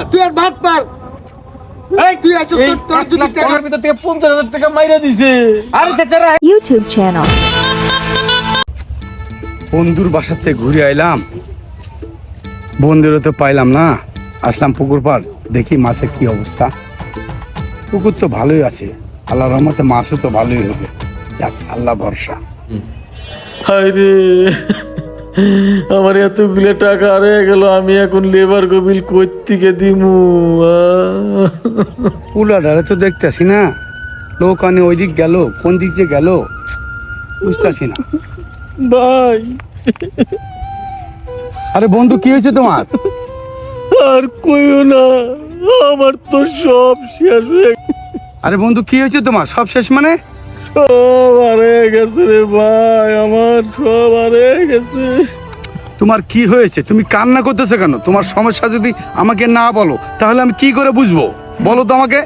পার। তুই আর ভাত পার। টাকার ভিতর থেকে. বন্ধুর বাসাতে ঘুরে আইলাম। বন্ধুরও তো পাইলাম না। আসলাম পুকুর পাড় দেখি মাছের কি অবস্থা। পুকুর তো ভালোই আছে। আল্লাহ রহমতে মাছও তো ভালোই হবে। যাক আল্লাহ ভরসা। হায়রে আমার এতগুলো টাকা হারিয়ে গেল আমি এখন লেবার কবিল কর্তিকে দিমু আহ। পুলাডারে তো দেখতেছি না। লোক আনে ওই দিক গেল কোন দিক যে গেল বুঝতেছি না। ভাই। আরে বন্ধু কি হয়েছে তোমার? আর কইও না আমার তো সব শেষ হয়ে আরে বন্ধু কি হয়েছে তোমার? সব শেষ মানে? সব হারিয়ে গেছে রে ভাই আমার সব হারিয়ে গেছে। তোমার কি হয়েছে? তুমি কান্না করতেছো কেন? তোমার সমস্যা যদি আমাকে না বলো তাহলে আমি কি করে বুঝব? বলো তো আমাকে।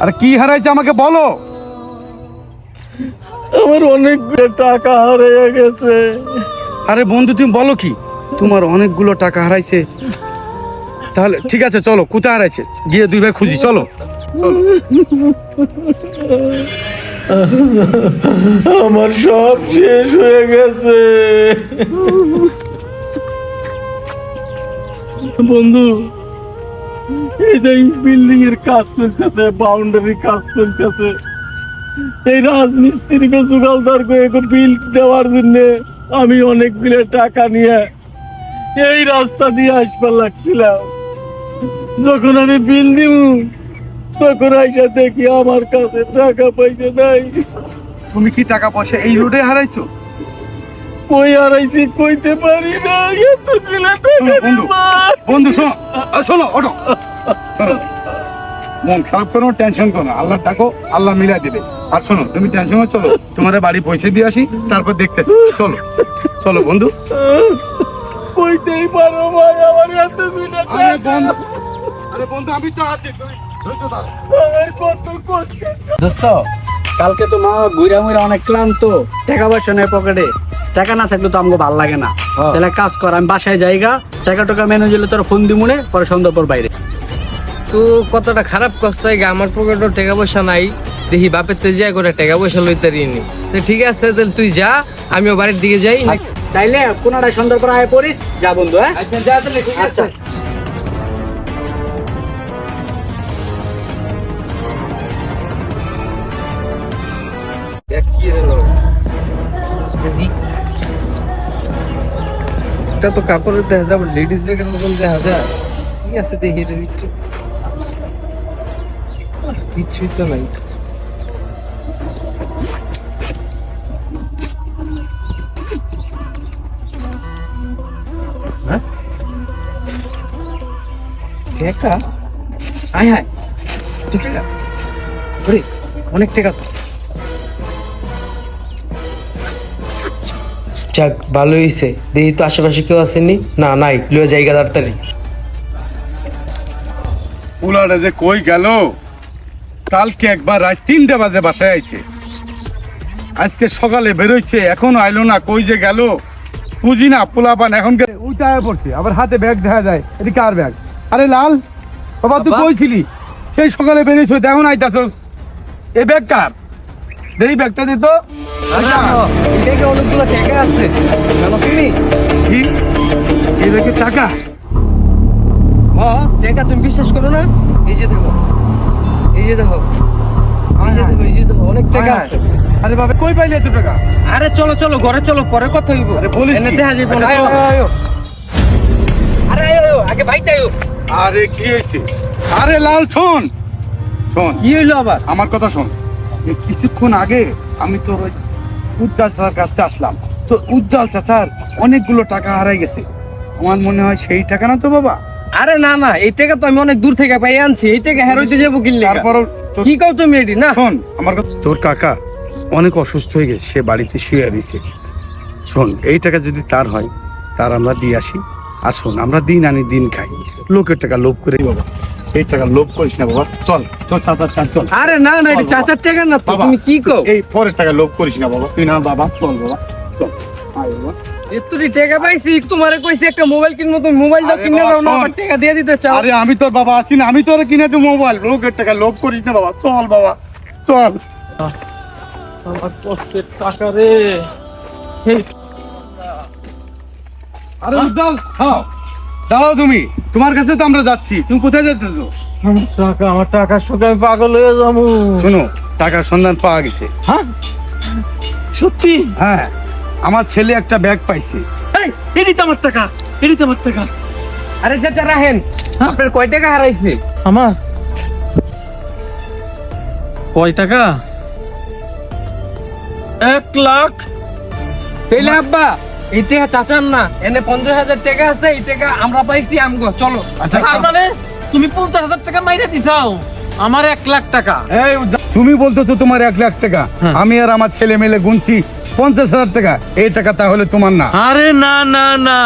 আরে কি হারাইছে আমাকে বলো। আমার অনেকগুলো টাকা হারিয়ে গেছে। আরে বন্ধু তুমি বলো কি? তোমার অনেকগুলো টাকা হারাইছে। তাহলে ঠিক আছে চলো। কোথায় হারাইছে? গিয়ে দুই ভাই খুঁজি চলো। চলো। আমার সব শেষ হয়ে গেছে। বন্ধু, এই যে বিল্ডিং এর কাজ চলতেছে বাউন্ডারি কাজ চলতেছে, এই রাজমিস্ত্রিকে সুগালদার করে বিল দেওয়ার জন্য আমি অনেকগুলো টাকা নিয়ে এই রাস্তা দিয়ে আসবার লাগছিলাম। যখন আমি বিল দিব তখন আইসা দেখি আমার কাছে টাকা পয়সা নাই। তুমি কি টাকা পয়সা এই রোডে হারাইছো? কই হারাইছি কইতে পারি না এতগুলো টাকা বন্ধু, বন্ধু শোনো শোনো শোনো। মন খারাপ করো টেনশন করো আল্লাহ ডাকো আল্লাহ মিলাই দেবে। আর শোনো তুমি টেনশন চলো তোমার বাড়ি পয়সা দিয়ে আসি তারপর দেখতেছি। চলো চলো বন্ধু। কইতেই পারো ভাই আমার এতগুলো আরে বন্ধু আরে বন্ধু আমি তো আছি তুমি দোস্ত কালকে তো মা ঘুরা মুরা অনেক ক্লান্ত। টাকা পয়সা নেই পকেটে। টাকা না থাকলে তো আমাকে ভালো লাগে না। তাহলে কাজ কর আমি বাসায় যাইগা টাকা টাকা মেনে তোর ফোন দিমুনে পরে সন্ধ্যাপর বাইরে। তো কতটা খারাপ কষ্ট হয় গা, আমার পকেটও টাকা পয়সা নাই। দেখি বাপের তে যা করে টাকা পয়সা লইতে নি তো ঠিক আছে তাহলে তুই যা আমিও বাড়ির দিকে যাই। তাইলে কোনাটা সন্ধ্যার পর আয় পড়িস যা বন্ধু হ্যাঁ? আচ্ছা যা তাহলে ঠিক আচ্ছা। এটা তো কাপড়ের দেখা যায় লেডিস ব্যাগের মতন দেখা যায় কি আছে দেখি একটু কিছুই তো নাই। হ্যাঁ? টাকা? আয় হায় দু টাকা। অনেক টাকা তো। যাক ভালো হয়েছে দেখি তো আশেপাশে কেউ আসেনি না নাই লিও জায়গা তাড়াতাড়ি। পোলাটা যে কই গেল? কালকে একবার রাত তিনটা বাজে বাসায় আইছে। আজকে সকালে বেরোইছে এখনও আইলো না কই যে গেল? বুঝি না পোলাপান এখন উইটা পড়ছে আবার হাতে ব্যাগ দেখা যায় এটা কার ব্যাগ? আরে লাল বাবা তুই কইছিলি? সেই সকালে বেরিয়েছ এখন আইতাছ। এ ব্যাগ কার? দেই ব্যাগটা তো। আচ্ছা, এটাকে অনেকগুলো টাকা আছে। কি? এই ব্যাগে টাকা? তুমি বিশ্বাস করো না? এই যে দেখো। এই যে দেখো। অনেক টাকা আছে। আরে বাবা কই পাইলি এত টাকা? আরে চলো চলো ঘরে চলো পরে কথা হইব। আরে বলিস এনে কি? দেখা যাবে না। আচ্ছা, আয়, চলো। আয়, আয়। আরে আয়ো, আয়ো, আগে বাইতে আয়ো। আরে কি আরে লাল শোন। শোন। কি হইল আবার? আমার কথা শোন। এই কিছুক্ষণ আগে আমি তোর ওই উজ্জ্বল চাচার কাছে আসলাম। তো উজ্জ্বল চাচার অনেকগুলো টাকা হারাই গেছে। আমার মনে হয় সেই টাকা না তো বাবা? আরে না না এই টাকা তো আমি অনেক দূর থেকে পাই আনছি। এই টাকা হেরোইতে যাব কিনলে তারপরও তোর কি কও তুমি এটি না? শোন আমার কথা তোর কাকা অনেক অসুস্থ হয়ে গেছে সে বাড়িতে শুয়ে দিছে শোন এই টাকা যদি তার হয় তার আমরা দিয়ে আসি। আর শোন আমরা দিন আনি দিন খাই। লোকের টাকা লোভ করে বাবা। এই টাকা লোভ করিস না বাবা। চল তোর চাচার চল। আরে না না এটি চাচার টাকা না তো তুমি কি কও? এই পরের টাকা লোভ করিস না বাবা। তুই না বাবা চল বাবা। চল। আয় বাবা। এতটি টাকা পাইছি তোমারে কইছি একটা মোবাইল কিনবো তুমি মোবাইলটা কিনে দাও না শোন। টাকা দিয়ে দিতে চাও। আরে আমি তোর বাবা আছি না আমি তোর কিনে দেবো মোবাইল। লোকের টাকা লোভ করিস না বাবা। চল বাবা। চল। আমার কষ্টের টাকা রে। আরে খাও। দাঁড়াও তুমি তোমার কাছে তো আমরা যাচ্ছি তুমি কোথায় যাচ্ছো আমার টাকা আমার টাকার সঙ্গে আমি পাগল হয়ে যাব। শোনো টাকার সন্ধান পাওয়া গেছে। হ্যাঁ? সত্যি? হ্যাঁ আমার ছেলে একটা ব্যাগ পাইছে। এই এটি তো আমার টাকা এটি তো আমার টাকা। আরে চাচা রাহেন হ্যাঁ? আপনার কয় টাকা হারাইছে? আমার? কয় টাকা? এক লাখ। তাইলে আব্বা এই টাকা চাচার না এনে পঞ্চাশ হাজার টাকা আছে এই টাকা আমরা পাইছি আমগো চলো। আচ্ছা তার মানে তুমি পঞ্চাশ হাজার টাকা মাইরে দিছাও আমার এক লাখ টাকা। এই তুমি বলতেছো তোমার এক লাখ টাকা। হ্যাঁ। আমি আর আমার ছেলে মেলে গুনছি পঞ্চাশ হাজার টাকা। এই টাকা তাহলে তোমার না। আরে না না না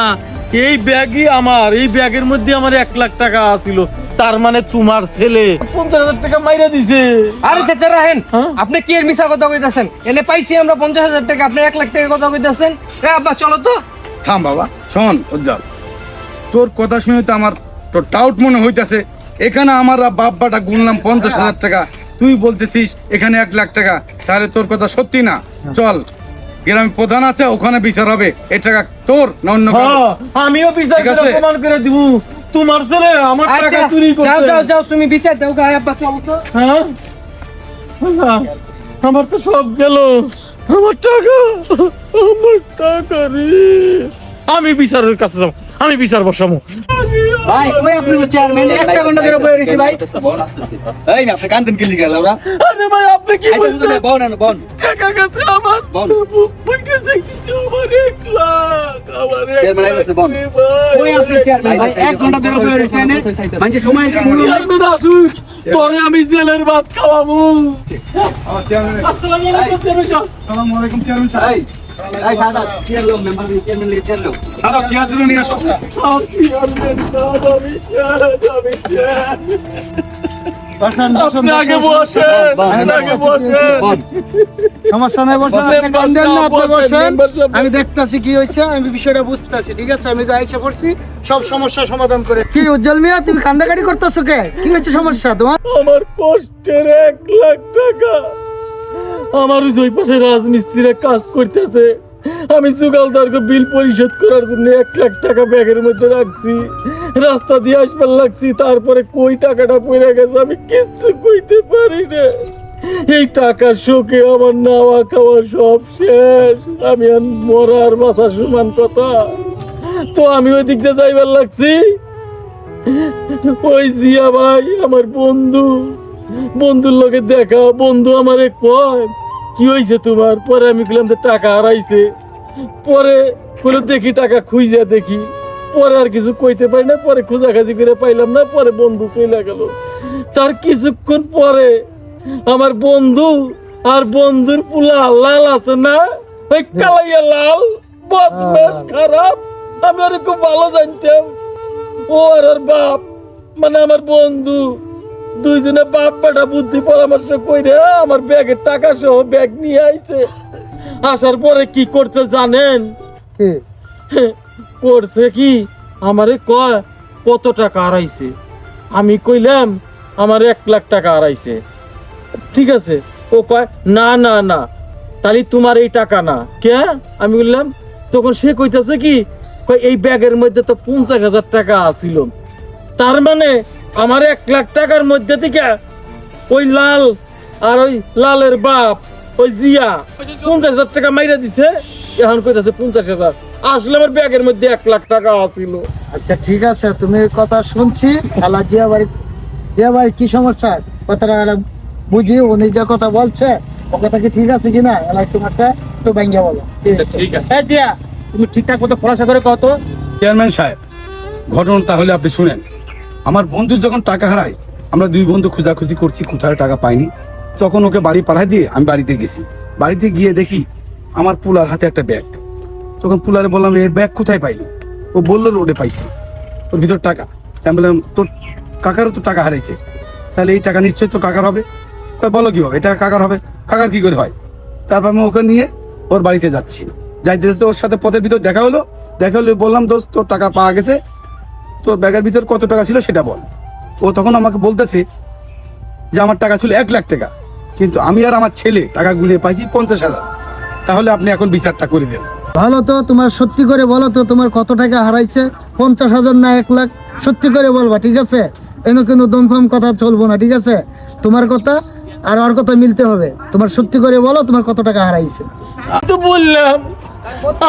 এই ব্যাগই আমার এই ব্যাগের মধ্যে আমার এক লাখ টাকা আছিল। তার মানে তোমার ছেলে পঞ্চাশ হাজার টাকা মাইরে দিছে। আরে চাচা রাহেন হ্যাঁ? আপনি কি এর মিছা কথা কইতাছেন? এনে পাইছি আমরা পঞ্চাশ হাজার টাকা আপনি এক লাখ টাকা কথা কইতাছেন। আব্বা চলো তো। থাম বাবা শোন উজ্জ্বল। তোর কথা শুনে তো আমার তো টাউট মনে হইতাছে। এখানে আমার বাব্বাটা গুনলাম পঞ্চাশ হাজার টাকা। তুই বলতেছিস এখানে এক লাখ টাকা। তাহলে তোর কথা সত্যি না? চল গ্রামে প্রধান আছে ওখানে বিচার হবে। এ টাকা তোর না অন্য হ্যাঁ, আমিও বিচার প্রমাণ করে দিব। তোমার ছেলে আমার আচ্ছা টাকা চুরি যাও যাও যাও তুমি বিচার দাও গায়ে আব্বা চল তো। হ্যাঁ? আমার তো সব গেল। আমার টাকা আমার টাকা রে। আমি বিচারের কাছে যাব আমি বিচার বসাবো। ভাই ওই আপনি চেয়ারম্যান একটা ঘণ্টা ধরে বসে রয়েছি ভাই। এই না আপনি কান্দেন কি লিখে আমরা আরে ভাই আপনি কি বলছেন? বন আনো বন। টাকা গেছে আমার। বইটা আমার এক লাখ আমার চেয়ারম্যান। ওই আপনি চেয়ারম্যান ভাই এক ঘণ্টা ধরে বসে রয়েছে এনে। মানুষের সময় চেয়ারম্যান আসুক তোরে আমি জেলের ভাত খাওয়াবো। আসসালামু আলাইকুম চেয়ারম্যান সাহেব। আসসালামু আলাইকুম চেয়ারম্যান সাহেব। সমস্যা নাই বসেন। আমি দেখতাছি কি হয়েছে আমি বিষয়টা বুঝতাছি ঠিক আছে? আমি যাই এসে পড়ছি সব সমস্যা সমাধান করে। কি উজ্জ্বল মিয়া তুমি কান্দাকাটি করতেছো কে? কি হয়েছে সমস্যা তোমার? আমার কষ্টের এক লাখ টাকা। আমার ওই পাশে রাজমিস্ত্রিরা কাজ করতেছে। আমি সুগালদারকে বিল পরিশোধ করার জন্য এক লাখ টাকা ব্যাগের মধ্যে রাখছি। রাস্তা দিয়ে আসবার লাগছি, তারপরে কই টাকাটা পড়ে গেছে আমি কিচ্ছু কইতে পারি না। এই টাকা শোকে আমার নাওয়া খাওয়া সব শেষ। আমি আর মরার বাসা সমান কথা। তো আমি ওই দিক দিয়ে যাইবার লাগছি। ওই জিয়া ভাই, আমার বন্ধু। বন্ধুর লগে দেখা বন্ধু আমারে কয় কি হয়েছে তোমার? পরে আমি বললাম যে টাকা হারাইছে। পরে বলে দেখি টাকা খুঁজে দেখি। পরে আর কিছু কইতে পারি না পরে খোঁজাখাজি করে পাইলাম না পরে বন্ধু চলে গেল। তার কিছুক্ষণ পরে আমার বন্ধু আর বন্ধুর পুলা লাল আছে না ওই কালাইয়া লাল বদমাস খারাপ। আমি ওরে খুব ভালো জানতাম। ও আর ওর বাপ মানে আমার বন্ধু দুইজনে বাপ বেটা বুদ্ধি পরামর্শ কইরে আমার ব্যাগের টাকা সহ ব্যাগ নিয়ে আইছে। আসার পরে কি করতে জানেন? করছে কি? আমারে কয় কত টাকা হারাইছে? আমি কইলাম আমার এক লাখ টাকা হারাইছে। ঠিক আছে? ও কয় না না না তাহলে তোমার এই টাকা না। কে? আমি বললাম তখন সে কইতাছে কি? কয় এই ব্যাগের মধ্যে তো পঞ্চাশ হাজার টাকা আছিল। তার মানে আমার এক লাখ টাকার মধ্যে থেকে ওই লাল আর ওই লালের বাপ ওই জিয়া পঞ্চাশ হাজার টাকা মাইরা দিছে। এখন কইতাছে পঞ্চাশ হাজার। আসলে আমার ব্যাগের মধ্যে এক লাখ টাকা আছিল। আচ্ছা ঠিক আছে তুমি কথা শুনছি। আলা জিয়া ভাই জিয়া বাড়ি কি সমস্যা? কথাটা বুঝি উনি যা কথা বলছে ও কথা কি ঠিক আছে কিনা? এলা তোমারটা একটু ভাঙ্গা বলো। ঠিক আছে। হ্যাঁ জিয়া তুমি ঠিকঠাক মতো খোলাসা করে কত চেয়ারম্যান সাহেব ঘটনা তাহলে আপনি শুনেন। আমার বন্ধুর যখন টাকা হারায়, আমরা দুই বন্ধু খোঁজাখুঁজি করছি কোথায় টাকা পাইনি। তখন ওকে বাড়ি পাঠাই দিয়ে আমি বাড়িতে গেছি। বাড়িতে গিয়ে দেখি আমার পুলার হাতে একটা ব্যাগ। তখন পুলারে বললাম এই ব্যাগ কোথায় পাইলি? ও বলল, রোডে পাইছি। ওর ভিতর টাকা। আমি বললাম, তোর কাকারও তো টাকা হারাইছে। তাহলে এই টাকা নিশ্চয়ই তো কাকার হবে? বলো কি হবে? এটা কাকার হবে। কাকার কি করে হয়? তারপর আমি ওকে নিয়ে ওর বাড়িতে যাচ্ছি। যাইতে যেতে ওর সাথে পথের ভিতর দেখা হলো। দেখা হলো বললাম, দোস্ত, তোর টাকা পাওয়া গেছে। তোর ব্যাগের ভিতর কত টাকা ছিল সেটা বল। ও তখন আমাকে বলতেছে যে আমার টাকা ছিল এক লাখ টাকা। কিন্তু আমি আর আমার ছেলে টাকা গুলিয়ে পাইছি পঞ্চাশ হাজার। তাহলে আপনি এখন বিচারটা করে দেন। ভালো তো তোমার সত্যি করে বলো তো তোমার কত টাকা হারাইছে? পঞ্চাশ হাজার না এক লাখ? সত্যি করে বলবা ঠিক আছে? এন কোনো দমফম কথা চলবো না ঠিক আছে? তোমার কথা আর ওর কথা মিলতে হবে। তোমার সত্যি করে বলো তোমার কত টাকা হারাইছে? তো বললাম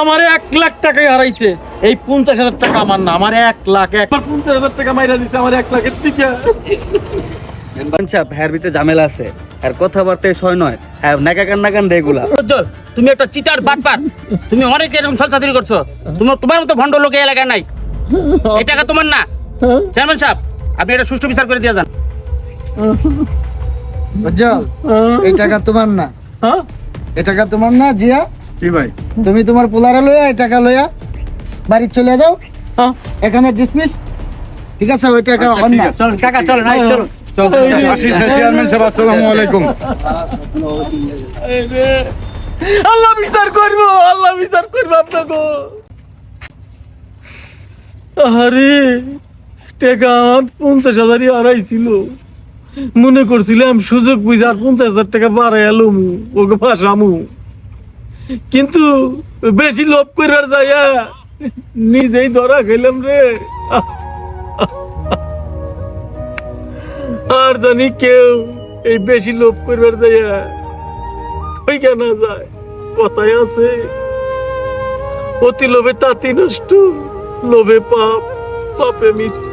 আমার এক লাখ টাকাই হারাইছে। এই পঞ্চাশ হাজার টাকা আমার না আমার এক লাখ একবার পঞ্চাশ হাজার টাকা মাইরা দিচ্ছে আমার এক লাখের থেকে। সাহেব ভিতরে ঝামেলা আছে। আর কথাবার্তায় সয় নয়। হ্যাঁ নাকা কান নাকান রেগুলা তুমি একটা চিটার বাটপার। তুমি অনেক এরকম ছলছাতুরি করছ। তোমার তোমার মতো ভণ্ড লোক এলাকায় নাই। এই টাকা তোমার না। চেয়ারম্যান সাহেব আপনি এটা সুষ্ঠু বিচার করে দিয়ে যান। বুঝল এই টাকা তোমার না। হ্যাঁ? এই টাকা তোমার না জিয়া। কি ভাই? তুমি তোমার পোলারে লইয়া এই টাকা লইয়া বাড়ি চলে যাও। হ্যাঁ? এখানে ডিসমিস ঠিক আছে ওই টাকা আচ্ছা, অন্য। আছে। চল কাকা চল আল্লাহ বিচার করব আল্লাহ বিচার করব আপনাকে। আরে টাকা আমার পঞ্চাশ হাজারই হারাইছিল। মনে করছিলাম সুযোগ বুঝে আর পঞ্চাশ হাজার টাকা বাড়াই এলুম ওকে ফাঁসামু। কিন্তু বেশি লোভ করার যাইয়া নিজেই ধরা খেলাম রে। আর জানি কেউ এই বেশি লোভ করবার দেয়া ওই কেন যায় কথায় আছে। অতি লোভে তাঁতি নষ্ট, লোভে পাপ, পাপে মৃত্যু।